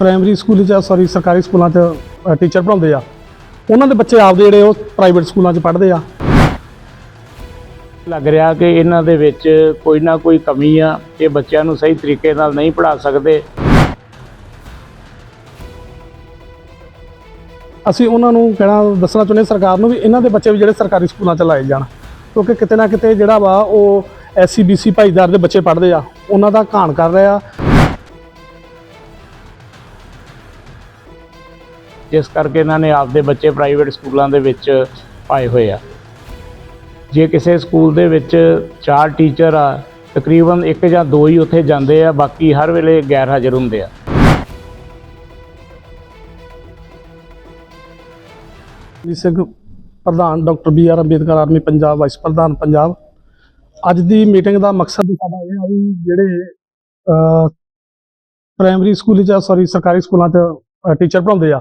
Primary school 'ਚ sorry ਸਰਕਾਰੀ ਸਕੂਲਾਂ 'ਚ ਟੀਚਰ ਪੜਾਉਂਦੇ ਆ। ਉਹਨਾਂ ਦੇ ਬੱਚੇ ਆਪਦੇ ਜਿਹੜੇ ਉਹ ਪ੍ਰਾਈਵੇਟ ਸਕੂਲਾਂ 'ਚ ਪੜ੍ਹਦੇ ਆ। ਲੱਗ ਰਿਹਾ ਕਿ ਇਹਨਾਂ ਦੇ ਵਿੱਚ ਕੋਈ ਨਾ ਕੋਈ ਕਮੀ ਆ ਇਹ ਬੱਚਿਆਂ ਨੂੰ ਸਹੀ ਤਰੀਕੇ ਨਾਲ ਨਹੀਂ ਪੜ੍ਹਾ ਸਕਦੇ। ਅਸੀਂ ਉਹਨਾਂ ਨੂੰ ਕਹਿਣਾ ਦੱਸਣਾ ਚਾਹੁੰਦੇ ਸਰਕਾਰ ਨੂੰ ਵੀ ਇਹਨਾਂ ਦੇ ਬੱਚੇ ਵੀ ਜਿਹੜੇ ਸਰਕਾਰੀ ਸਕੂਲਾਂ 'ਚ ਲਾਏ ਜਾਣ। ਕਿਉਂਕਿ ਕਿਤੇ ਨਾ ਕਿਤੇ ਜਿਹੜਾ ਵਾ ਉਹ ਐਸਸੀ ਬੀਸੀ ਭਾਈਦਾਰ ਦੇ ਬੱਚੇ ਪੜ੍ਹਦੇ ਆ ਉਹਨਾਂ ਦਾ ਘਾਣ ਕਰ ਰਿਹਾ ਜਿਸ ਕਰਕੇ ਇਹਨਾਂ ਨੇ ਆਪਦੇ ਬੱਚੇ ਪ੍ਰਾਈਵੇਟ ਸਕੂਲਾਂ ਦੇ ਵਿੱਚ ਪਾਏ ਹੋਏ ਆ। ਜੇ ਕਿਸੇ ਸਕੂਲ ਦੇ ਵਿੱਚ ਚਾਰ ਟੀਚਰ ਆ, ਤਕਰੀਬਨ ਇੱਕ ਜਾਂ ਦੋ ਹੀ ਉੱਥੇ ਜਾਂਦੇ ਆ, ਬਾਕੀ ਹਰ ਵੇਲੇ ਗੈਰ ਹਾਜ਼ਰ ਹੁੰਦੇ ਆ। ਜੀ ਸਿੰਘ, ਪ੍ਰਧਾਨ doctor B R Ambedkar army Punjab, vice ਪ੍ਰਧਾਨ ਪੰਜਾਬ। ਅੱਜ ਦੀ ਮੀਟਿੰਗ ਦਾ ਮਕਸਦ ਸਾਡਾ ਇਹ ਆ ਵੀ ਜਿਹੜੇ ਪ੍ਰਾਇਮਰੀ ਸਕੂਲ 'ਚ ਸੌਰੀ ਸਰਕਾਰੀ ਸਕੂਲਾਂ 'ਚ ਟੀਚਰ ਪੜਾਉਂਦੇ ਆ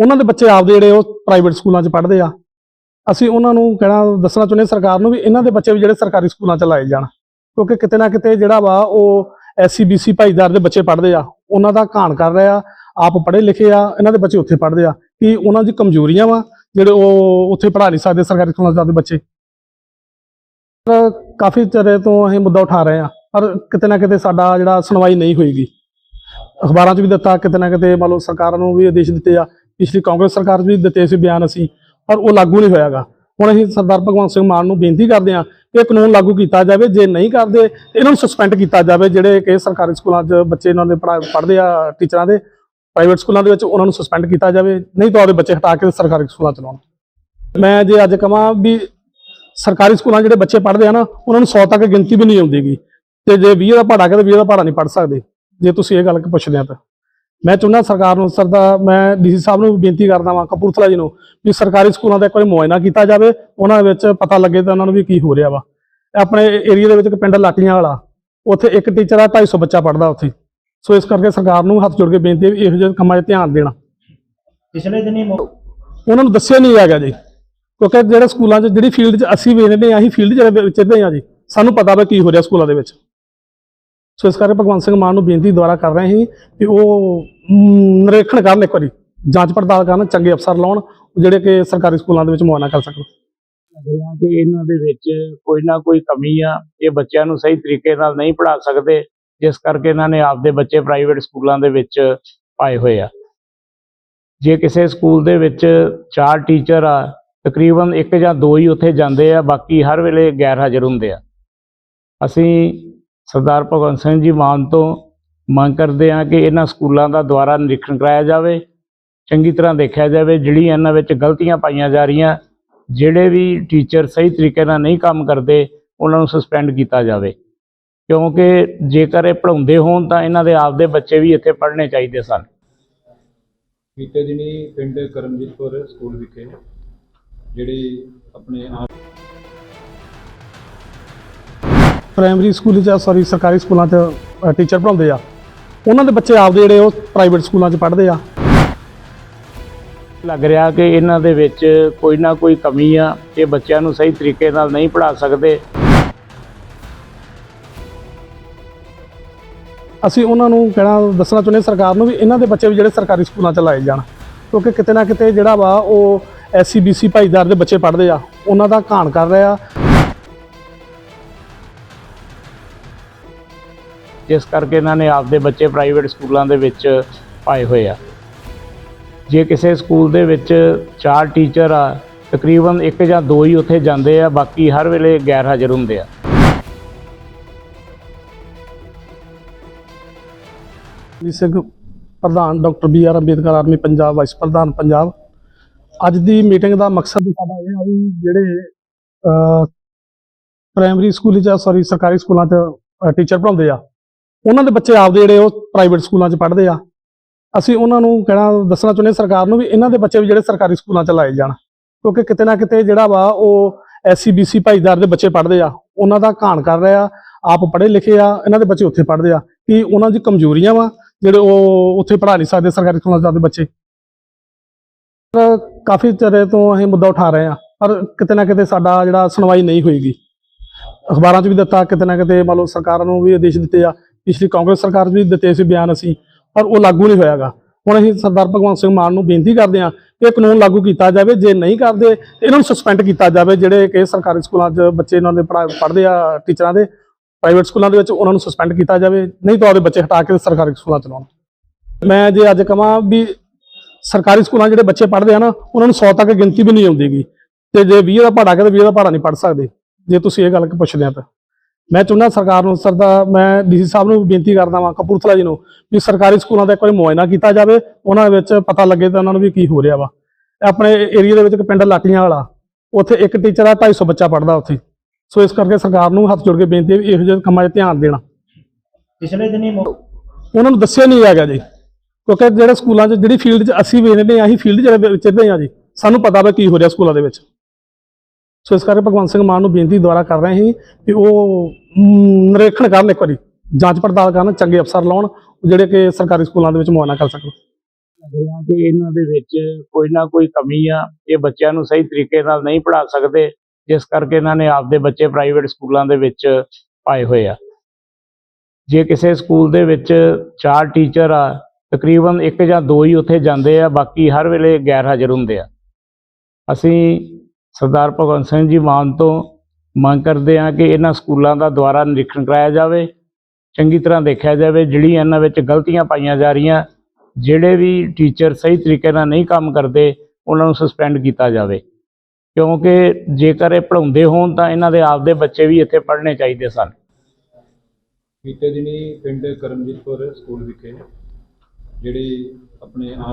ਉਹਨਾਂ ਦੇ ਬੱਚੇ ਆਪਦੇ ਜਿਹੜੇ ਉਹ ਪ੍ਰਾਈਵੇਟ ਸਕੂਲਾਂ 'ਚ ਪੜ੍ਹਦੇ ਆ। ਅਸੀਂ ਉਹਨਾਂ ਨੂੰ ਕਹਿਣਾ, ਦੱਸਣਾ ਚਾਹੁੰਦੇ ਸਰਕਾਰ ਨੂੰ ਵੀ ਇਹਨਾਂ ਦੇ ਬੱਚੇ ਵੀ ਜਿਹੜੇ ਸਰਕਾਰੀ ਸਕੂਲਾਂ 'ਚ ਲਾਏ ਜਾਣ। ਕਿਉਂਕਿ ਕਿਤੇ ਨਾ ਕਿਤੇ ਜਿਹੜਾ ਵਾ ਉਹ ਐਸਸੀ ਬੀਸੀ ਭਾਈਦਾਰ ਦੇ ਬੱਚੇ ਪੜ੍ਹਦੇ ਆ, ਉਹਨਾਂ ਦਾ ਘਾਣ ਕਰ ਰਹੇ ਆ, ਆਪ ਪੜ੍ਹੇ ਲਿਖੇ ਆ, ਇਹਨਾਂ ਦੇ ਬੱਚੇ ਉੱਥੇ ਪੜ੍ਹਦੇ ਆ। ਕਿ ਉਹਨਾਂ ਦੀ ਕਮਜ਼ੋਰੀਆਂ ਵਾ ਜਿਹੜੇ ਉਹ ਉੱਥੇ ਪੜ੍ਹਾ ਨਹੀਂ ਸਕਦੇ ਸਰਕਾਰੀ ਸਕੂਲਾਂ 'ਚ ਜਾਂਦੇ ਬੱਚੇ? ਪਰ ਕਾਫੀ ਚਿਰ ਤੋਂ ਅਸੀਂ ਮੁੱਦਾ ਉਠਾ ਰਹੇ ਆ, ਪਰ ਕਿਤੇ ਨਾ ਕਿਤੇ ਸਾਡਾ ਜਿਹੜਾ ਸੁਣਵਾਈ ਨਹੀਂ ਹੋਏਗੀ। ਅਖਬਾਰਾਂ 'ਚ ਵੀ ਦਿੱਤਾ, ਕਿਤੇ ਨਾ ਕਿਤੇ ਮੰਨ ਲਓ ਸਰਕਾਰ ਨੂੰ ਵੀ ਆਦੇਸ਼ ਦਿੱਤੇ ਆ। ਪਿਛਲੀ ਕਾਂਗਰਸ ਸਰਕਾਰ 'ਚ ਵੀ ਦਿੱਤੇ ਸੀ ਬਿਆਨ ਅਸੀਂ, ਪਰ ਉਹ ਲਾਗੂ ਨਹੀਂ ਹੋਇਆਗਾ। ਹੁਣ ਅਸੀਂ ਸਰਦਾਰ ਭਗਵੰਤ ਸਿੰਘ ਮਾਨ ਨੂੰ ਬੇਨਤੀ ਕਰਦੇ ਹਾਂ ਕਿ ਇਹ ਕਾਨੂੰਨ ਲਾਗੂ ਕੀਤਾ ਜਾਵੇ, ਜੇ ਨਹੀਂ ਕਰਦੇ ਤੇ ਇਹਨਾਂ ਨੂੰ ਸਸਪੈਂਡ ਕੀਤਾ ਜਾਵੇ, ਜਿਹੜੇ ਕਿ ਸਰਕਾਰੀ ਸਕੂਲਾਂ 'ਚ ਬੱਚੇ ਇਹਨਾਂ ਦੇ ਪੜ੍ਹਦੇ ਆ ਟੀਚਰਾਂ ਦੇ ਪ੍ਰਾਈਵੇਟ ਸਕੂਲਾਂ ਦੇ ਵਿੱਚ ਉਹਨਾਂ ਨੂੰ ਸਸਪੈਂਡ ਕੀਤਾ ਜਾਵੇ, ਨਹੀਂ ਤਾਂ ਉਹਦੇ ਬੱਚੇ ਹਟਾ ਕੇ ਸਰਕਾਰੀ ਸਕੂਲਾਂ ਚ ਲਾਉਣ। ਮੈਂ ਜੇ ਅੱਜ ਕਹਾਂ ਵੀ ਸਰਕਾਰੀ ਸਕੂਲਾਂ 'ਚ ਜਿਹੜੇ ਬੱਚੇ ਪੜ੍ਹਦੇ ਆ ਨਾ, ਉਹਨਾਂ ਨੂੰ 100 ਤੱਕ ਗਿਣਤੀ ਵੀ ਨਹੀਂ ਆਉਂਦੀਗੀ। ਤੇ ਜੇ 20 ਦਾ ਪਹਾੜਾ ਕੇ ਤੇ 20 ਦਾ ਪਹਾੜਾ ਨਹੀਂ ਪੜ੍ਹ ਸਕਦੇ। ਜੇ ਤੁਸੀਂ ਇਹ ਗੱਲ ਪੁੱਛਦੇ ਆ ਤਾਂ। ਮੈਂ ਚਾਹੁੰਦਾ ਸਰਕਾਰ ਨੂੰ ਸਰਦਾ ਮੈਂ ਡੀਸੀ ਸਾਹਿਬ ਨੂੰ ਬੇਨਤੀ ਕਰਦਾ ਵਾਂ ਕਪੂਰਥਲਾ ਜੀ ਨੂੰ ਵੀ ਸਰਕਾਰੀ ਸਕੂਲਾਂ ਦਾ ਇੱਕ ਵਾਰੀ ਮੁਆਇਨਾ ਕੀਤਾ ਜਾਵੇ ਉਹਨਾਂ ਵਿੱਚ ਪਤਾ ਲੱਗੇ ਤਾਂ ਉਹਨਾਂ ਨੂੰ ਵੀ ਕੀ ਹੋ ਰਿਹਾ ਵਾ। ਆਪਣੇ ਏਰੀਆ ਦੇ ਵਿੱਚ ਇੱਕ ਪਿੰਡ ਲਾਟੀਆਂ ਵਾਲਾ ਉੱਥੇ ਇੱਕ ਟੀਚਰ ਆ 250 ਬੱਚਾ ਪੜ੍ਹਦਾ ਉੱਥੇ। ਸੋ ਇਸ ਕਰਕੇ ਸਰਕਾਰ ਨੂੰ ਹੱਥ ਜੋੜ ਕੇ ਬੇਨਤੀ ਹੈ ਵੀ ਇਹੋ ਜਿਹੇ ਕੰਮਾਂ 'ਤੇ ਧਿਆਨ ਦੇਣਾ। ਪਿਛਲੇ ਦਿਨੀ ਉਹਨਾਂ ਨੂੰ ਦੱਸਿਆ ਨਹੀਂ ਹੈਗਾ ਜੀ ਕਿਉਂਕਿ ਜਿਹੜੇ ਸਕੂਲਾਂ 'ਚ ਜਿਹੜੀ ਫੀਲਡ 'ਚ ਅਸੀਂ ਵੇਖਦੇ ਹਾਂ ਅਸੀਂ ਫੀਲਡ 'ਚ ਵਿਚਰਦੇ ਹਾਂ ਜੀ ਸਾਨੂੰ ਪਤਾ ਵਾ ਕੀ ਹੋ ਰਿਹਾ ਸਕੂਲਾਂ ਦੇ ਵਿੱਚ। ਸੋ ਇਸ ਕਰਕੇ ਭਗਵੰਤ ਸਿੰਘ ਮਾਨ ਨੂੰ ਬੇਨਤੀ ਦੁਆਰਾ ਕਰ ਰਹੇ ਸੀ ਕਿ ਉਹ ਨਿਰੀਖਣ ਕਰਨ ਇੱਕ ਵਾਰੀ, ਜਾਂਚ ਪੜਤਾਲ ਕਰਨ, ਚੰਗੇ ਅਫਸਰ ਲਾਉਣ, ਜਿਹੜੇ ਕਿ ਸਰਕਾਰੀ ਸਕੂਲਾਂ ਦੇ ਵਿੱਚ ਮੁਆਇਨਾ ਕਰ ਸਕਣ। ਲੱਗ ਰਿਹਾ ਕਿ ਇਹਨਾਂ ਦੇ ਵਿੱਚ ਕੋਈ ਨਾ ਕੋਈ ਕਮੀ ਆ, ਇਹ ਬੱਚਿਆਂ ਨੂੰ ਸਹੀ ਤਰੀਕੇ ਨਾਲ ਨਹੀਂ ਪੜ੍ਹਾ ਸਕਦੇ, ਜਿਸ ਕਰਕੇ ਇਹਨਾਂ ਨੇ ਆਪਦੇ ਬੱਚੇ ਪ੍ਰਾਈਵੇਟ ਸਕੂਲਾਂ ਦੇ ਵਿੱਚ ਪਾਏ ਹੋਏ ਆ। ਜੇ ਕਿਸੇ ਸਕੂਲ ਦੇ ਵਿੱਚ ਚਾਰ ਟੀਚਰ ਆ, ਤਕਰੀਬਨ ਇੱਕ ਜਾਂ ਦੋ ਹੀ ਉੱਥੇ ਜਾਂਦੇ ਆ, ਬਾਕੀ ਹਰ ਵੇਲੇ ਗੈਰ ਹਾਜ਼ਰ ਹੁੰਦੇ ਆ। ਅਸੀਂ ਸਰਦਾਰ ਭਗਵੰਤ ਸਿੰਘ ਜੀ ਮਾਨ ਤੋਂ ਮੰਗ ਕਰਦੇ ਹਾਂ ਕਿ ਇਹਨਾਂ ਸਕੂਲਾਂ ਦਾ ਦੁਆਰਾ ਨਿਰੀਖਣ ਕਰਾਇਆ ਜਾਵੇ, ਚੰਗੀ ਤਰ੍ਹਾਂ ਦੇਖਿਆ ਜਾਵੇ ਜਿਹੜੀਆਂ ਇਹਨਾਂ ਵਿੱਚ ਗਲਤੀਆਂ ਪਾਈਆਂ ਜਾ ਰਹੀਆਂ, ਜਿਹੜੇ ਵੀ ਟੀਚਰ ਸਹੀ ਤਰੀਕੇ ਨਾਲ ਨਹੀਂ ਕੰਮ ਕਰਦੇ, ਉਹਨਾਂ ਨੂੰ ਸਸਪੈਂਡ ਕੀਤਾ ਜਾਵੇ। ਕਿਉਂਕਿ ਜੇਕਰ ਇਹ ਪੜ੍ਹਾਉਂਦੇ ਹੋਣ ਤਾਂ ਇਹਨਾਂ ਦੇ ਆਪਦੇ ਬੱਚੇ ਵੀ ਇੱਥੇ ਪੜ੍ਹਨੇ ਚਾਹੀਦੇ ਸਨ। ਬੀਤੇ ਦਿਨੀ ਪਿੰਡ ਕਰਮਜੀਤਪੁਰ ਸਕੂਲ ਵਿਖੇ, ਜਿਹੜੇ ਆਪਣੇ ਆਪ ਪ੍ਰਾਇਮਰੀ ਸਕੂਲ 'ਚ ਸੌਰੀ ਸਰਕਾਰੀ ਸਕੂਲਾਂ 'ਚ ਟੀਚਰ ਪੜਾਉਂਦੇ ਆ। ਉਹਨਾਂ ਦੇ ਬੱਚੇ ਆਪਦੇ ਜਿਹੜੇ ਉਹ ਪ੍ਰਾਈਵੇਟ ਸਕੂਲਾਂ 'ਚ ਪੜ੍ਹਦੇ ਆ। ਲੱਗ ਰਿਹਾ ਕਿ ਇਹਨਾਂ ਦੇ ਵਿੱਚ ਕੋਈ ਨਾ ਕੋਈ ਕਮੀ ਆ ਇਹ ਬੱਚਿਆਂ ਨੂੰ ਸਹੀ ਤਰੀਕੇ ਨਾਲ ਨਹੀਂ ਪੜ੍ਹਾ ਸਕਦੇ। ਅਸੀਂ ਉਹਨਾਂ ਨੂੰ ਕਹਿਣਾ ਦੱਸਣਾ ਚਾਹੁੰਦੇ ਸਰਕਾਰ ਨੂੰ ਵੀ ਇਹਨਾਂ ਦੇ ਬੱਚੇ ਵੀ ਜਿਹੜੇ ਸਰਕਾਰੀ ਸਕੂਲਾਂ 'ਚ ਲਾਏ ਜਾਣ। ਕਿਉਂਕਿ ਕਿਤੇ ਨਾ ਕਿਤੇ ਜਿਹੜਾ ਵਾ ਉਹ ਐਸਸੀ ਬੀਸੀ ਭਾਈਦਾਰ ਦੇ ਬੱਚੇ ਪੜ੍ਹਦੇ ਆ ਉਹਨਾਂ ਦਾ ਘਾਣ ਕਰ ਰਿਹਾ ਜਿਸ ਕਰਕੇ ਇਹਨਾਂ ਨੇ ਆਪਦੇ ਬੱਚੇ ਪ੍ਰਾਈਵੇਟ ਸਕੂਲਾਂ ਦੇ ਵਿੱਚ ਪਾਏ ਹੋਏ ਆ। ਜੇ ਕਿਸੇ ਸਕੂਲ ਦੇ ਵਿੱਚ ਚਾਰ ਟੀਚਰ ਆ, ਤਕਰੀਬਨ ਇੱਕ ਜਾਂ ਦੋ ਹੀ ਉੱਥੇ ਜਾਂਦੇ ਆ, ਬਾਕੀ ਹਰ ਵੇਲੇ ਗੈਰ ਹਾਜ਼ਰ ਹੁੰਦੇ ਆ। ਜੀ ਸਿੰਘ, ਪ੍ਰਧਾਨ doctor B R Ambedkar army Punjab vice ਪ੍ਰਧਾਨ ਪੰਜਾਬ। ਅੱਜ ਦੀ ਮੀਟਿੰਗ ਦਾ ਮਕਸਦ ਸਾਡਾ ਇਹ ਆ ਵੀ ਜਿਹੜੇ ਪ੍ਰਾਇਮਰੀ ਸਕੂਲ ਜਾਂ ਸੌਰੀ ਸਰਕਾਰੀ ਸਕੂਲਾਂ 'ਚ ਟੀਚਰ ਪੜਾਉਂਦੇ ਆ ਉਹਨਾਂ ਦੇ ਬੱਚੇ ਆਪਦੇ ਜਿਹੜੇ ਉਹ ਪ੍ਰਾਈਵੇਟ ਸਕੂਲਾਂ 'ਚ ਪੜ੍ਹਦੇ ਆ। ਅਸੀਂ ਉਹਨਾਂ ਨੂੰ ਕਹਿਣਾ, ਦੱਸਣਾ ਚਾਹੁੰਦੇ ਸਰਕਾਰ ਨੂੰ ਵੀ ਇਹਨਾਂ ਦੇ ਬੱਚੇ ਵੀ ਜਿਹੜੇ ਸਰਕਾਰੀ ਸਕੂਲਾਂ 'ਚ ਲਾਏ ਜਾਣ। ਕਿਉਂਕਿ ਕਿਤੇ ਨਾ ਕਿਤੇ ਜਿਹੜਾ ਵਾ ਉਹ ਐਸਸੀ ਬੀਸੀ ਭਾਈਦਾਰ ਦੇ ਬੱਚੇ ਪੜ੍ਹਦੇ ਆ, ਉਹਨਾਂ ਦਾ ਘਾਣ ਕਰ ਰਿਹਾ ਆਪ ਪੜ੍ਹੇ ਲਿਖੇ ਆ, ਇਹਨਾਂ ਦੇ ਬੱਚੇ ਉੱਥੇ ਪੜ੍ਹਦੇ ਆ। ਕਿ ਉਹਨਾਂ ਦੀ ਕਮਜ਼ੋਰੀਆਂ ਵਾ ਜਿਹੜੇ ਉਹ ਉੱਥੇ ਪੜ੍ਹਾ ਨਹੀਂ ਸਕਦੇ ਸਰਕਾਰੀ ਸਕੂਲਾਂ 'ਚ ਜਾਂਦੇ ਬੱਚੇ? ਪਰ ਕਾਫੀ ਚਿਰ ਤੋਂ ਇਹ ਮੁੱਦਾ ਉਠਾ ਰਹੇ ਆ, ਪਰ ਕਿਤੇ ਨਾ ਕਿਤੇ ਸਾਡਾ ਜਿਹੜਾ ਸੁਣਵਾਈ ਨਹੀਂ ਹੋਏਗੀ। ਅਖਬਾਰਾਂ 'ਚ ਵੀ ਦਿੱਤਾ, ਕਿਤੇ ਨਾ ਕਿਤੇ ਮੰਨ ਲਓ ਸਰਕਾਰਾਂ ਨੂੰ ਵੀ ਆਦੇਸ਼ ਦਿੱਤੇ ਆ। ਪਿਛਲੀ ਕਾਂਗਰਸ ਸਰਕਾਰ 'ਚ ਵੀ ਦਿੱਤੇ ਸੀ ਬਿਆਨ ਅਸੀਂ, ਪਰ ਉਹ ਲਾਗੂ ਨਹੀਂ ਹੋਇਆਗਾ। ਹੁਣ ਅਸੀਂ ਸਰਦਾਰ ਭਗਵੰਤ ਸਿੰਘ ਮਾਨ ਨੂੰ ਬੇਨਤੀ ਕਰਦੇ ਹਾਂ ਕਿ ਇਹ ਕਾਨੂੰਨ ਲਾਗੂ ਕੀਤਾ ਜਾਵੇ, ਜੇ ਨਹੀਂ ਕਰਦੇ ਇਹਨਾਂ ਨੂੰ ਸਸਪੈਂਡ ਕੀਤਾ ਜਾਵੇ, ਜਿਹੜੇ ਕਿ ਸਰਕਾਰੀ ਸਕੂਲਾਂ 'ਚ ਬੱਚੇ ਇਹਨਾਂ ਦੇ ਪੜ੍ਹਾ, ਪੜ੍ਹਦੇ ਆ ਟੀਚਰਾਂ ਦੇ ਪ੍ਰਾਈਵੇਟ ਸਕੂਲਾਂ ਦੇ ਵਿੱਚ ਉਹਨਾਂ ਨੂੰ ਸਸਪੈਂਡ ਕੀਤਾ ਜਾਵੇ, ਨਹੀਂ ਤਾਂ ਉਹਦੇ ਬੱਚੇ ਹਟਾ ਕੇ ਸਰਕਾਰੀ ਸਕੂਲਾਂ 'ਚ ਲਾਉਣ। ਮੈਂ ਜੇ ਅੱਜ ਕਹਾਂ ਵੀ ਸਰਕਾਰੀ ਸਕੂਲਾਂ ਜਿਹੜੇ ਬੱਚੇ ਪੜ੍ਹਦੇ ਆ ਨਾ, ਉਹਨਾਂ ਨੂੰ 100 ਤੱਕ ਗਿਣਤੀ ਵੀ ਨਹੀਂ ਆਉਂਦੀਗੀ। ਤੇ ਜੇ 20 ਦਾ ਪਹਾੜਾ ਕੇ ਤੇ 20 ਦਾ ਪਹਾੜਾ ਨਹੀਂ ਪੜ੍ਹ ਸਕਦੇ। ਜੇ ਤੁਸੀਂ ਇਹ ਗੱਲ ਪੁੱਛਦੇ ਆ ਤਾਂ। ਮੈਂ ਚਾਹੁੰਦਾ ਸਰਕਾਰ ਨੂੰ ਸਰ ਦਾ ਮੈਂ ਡੀਸੀ ਸਾਹਿਬ ਨੂੰ ਬੇਨਤੀ ਕਰਦਾ ਵਾਂ ਕਪੂਰਥਲਾ ਜੀ ਨੂੰ ਵੀ ਸਰਕਾਰੀ ਸਕੂਲਾਂ ਦਾ ਇੱਕ ਵਾਰੀ ਮੁਆਇਨਾ ਕੀਤਾ ਜਾਵੇ ਉਹਨਾਂ ਵਿੱਚ ਪਤਾ ਲੱਗੇ ਤਾਂ ਉਹਨਾਂ ਨੂੰ ਵੀ ਕੀ ਹੋ ਰਿਹਾ ਵਾ। ਆਪਣੇ ਏਰੀਆ ਦੇ ਵਿੱਚ ਇੱਕ ਪਿੰਡ ਲਾਟੀਆਂ ਵਾਲਾ ਉੱਥੇ ਇੱਕ ਟੀਚਰ ਆ 250 ਬੱਚਾ ਪੜ੍ਹਦਾ ਉੱਥੇ। ਸੋ ਇਸ ਕਰਕੇ ਸਰਕਾਰ ਨੂੰ ਹੱਥ ਜੋੜ ਕੇ ਬੇਨਤੀ ਹੈ ਵੀ ਇਹੋ ਜਿਹੇ ਕੰਮਾਂ 'ਤੇ ਧਿਆਨ ਦੇਣਾ। ਪਿਛਲੇ ਦਿਨੀ ਉਹਨਾਂ ਨੂੰ ਦੱਸਿਆ ਨਹੀਂ ਹੈਗਾ ਜੀ ਕਿਉਂਕਿ ਜਿਹੜੇ ਸਕੂਲਾਂ 'ਚ ਜਿਹੜੀ ਫੀਲਡ 'ਚ ਅਸੀਂ ਵੇਖਦੇ ਹਾਂ ਅਸੀਂ ਫੀਲਡ 'ਚ ਵਿੱਚ ਰਹਿੰਦੇ ਹਾਂ ਜੀ ਸਾਨੂੰ ਪਤਾ ਵਾ ਕੀ ਹੋ ਰਿਹਾ ਸਕੂਲਾਂ ਦੇ ਵਿੱਚ। ਸੋ ਇਸ ਕਰਕੇ ਭਗਵੰਤ ਸਿੰਘ ਮਾਨ ਨੂੰ ਬੇਨਤੀ ਦੁਆਰਾ ਕਰ ਰਹੇ ਸੀ ਕਿ ਉਹ ਨਿਰੀਖਣ ਕਰਨ ਇੱਕ ਵਾਰੀ, ਜਾਂਚ ਪੜਤਾਲ ਕਰਨ, ਚੰਗੇ ਅਫਸਰ ਲਾਉਣ, ਜਿਹੜੇ ਕਿ ਸਰਕਾਰੀ ਸਕੂਲਾਂ ਦੇ ਵਿੱਚ ਮੁਆਇਨਾ ਕਰ ਸਕਣ। ਰਿਹਾ ਕਿ ਇਹਨਾਂ ਦੇ ਵਿੱਚ ਕੋਈ ਨਾ ਕੋਈ ਕਮੀ ਆ, ਇਹ ਬੱਚਿਆਂ ਨੂੰ ਸਹੀ ਤਰੀਕੇ ਨਾਲ ਨਹੀਂ ਪੜ੍ਹਾ ਸਕਦੇ, ਜਿਸ ਕਰਕੇ ਇਹਨਾਂ ਨੇ ਆਪਦੇ ਬੱਚੇ ਪ੍ਰਾਈਵੇਟ ਸਕੂਲਾਂ ਦੇ ਵਿੱਚ ਪਾਏ ਹੋਏ ਆ। ਜੇ ਕਿਸੇ ਸਕੂਲ ਦੇ ਵਿੱਚ ਚਾਰ ਟੀਚਰ ਆ, ਤਕਰੀਬਨ ਇੱਕ ਜਾਂ ਦੋ ਹੀ ਉੱਥੇ ਜਾਂਦੇ ਆ, ਬਾਕੀ ਹਰ ਵੇਲੇ ਗੈਰ ਹਾਜ਼ਰ ਹੁੰਦੇ ਆ। ਅਸੀਂ ਸਰਦਾਰ ਭਗਵੰਤ ਸਿੰਘ ਜੀ ਮਾਨ ਤੋਂ ਮੰਗ ਕਰਦੇ ਹਾਂ ਕਿ ਇਹਨਾਂ ਸਕੂਲਾਂ ਦਾ ਦੁਆਰਾ ਨਿਰੀਖਣ ਕਰਾਇਆ ਜਾਵੇ, ਚੰਗੀ ਤਰ੍ਹਾਂ ਦੇਖਿਆ ਜਾਵੇ, ਜਿਹੜੀਆਂ ਇਹਨਾਂ ਵਿੱਚ ਗਲਤੀਆਂ ਪਾਈਆਂ ਜਾ ਰਹੀਆਂ, ਜਿਹੜੇ ਵੀ ਟੀਚਰ ਸਹੀ ਤਰੀਕੇ ਨਾਲ ਨਹੀਂ ਕੰਮ ਕਰਦੇ, ਉਹਨਾਂ ਨੂੰ ਸਸਪੈਂਡ ਕੀਤਾ ਜਾਵੇ। ਕਿਉਂਕਿ ਜੇਕਰ ਇਹ ਪੜ੍ਹਾਉਂਦੇ ਹੋਣ ਤਾਂ ਇਹਨਾਂ ਦੇ ਆਪਦੇ ਬੱਚੇ ਵੀ ਇੱਥੇ ਪੜ੍ਹਨੇ ਚਾਹੀਦੇ ਸਨ। ਬੀਤੇ ਦਿਨੀ ਪਿੰਡ ਕਰਮਜੀਤਪੁਰ ਸਕੂਲ ਵਿਖੇ, ਜਿਹੜੀ ਆਪਣੇ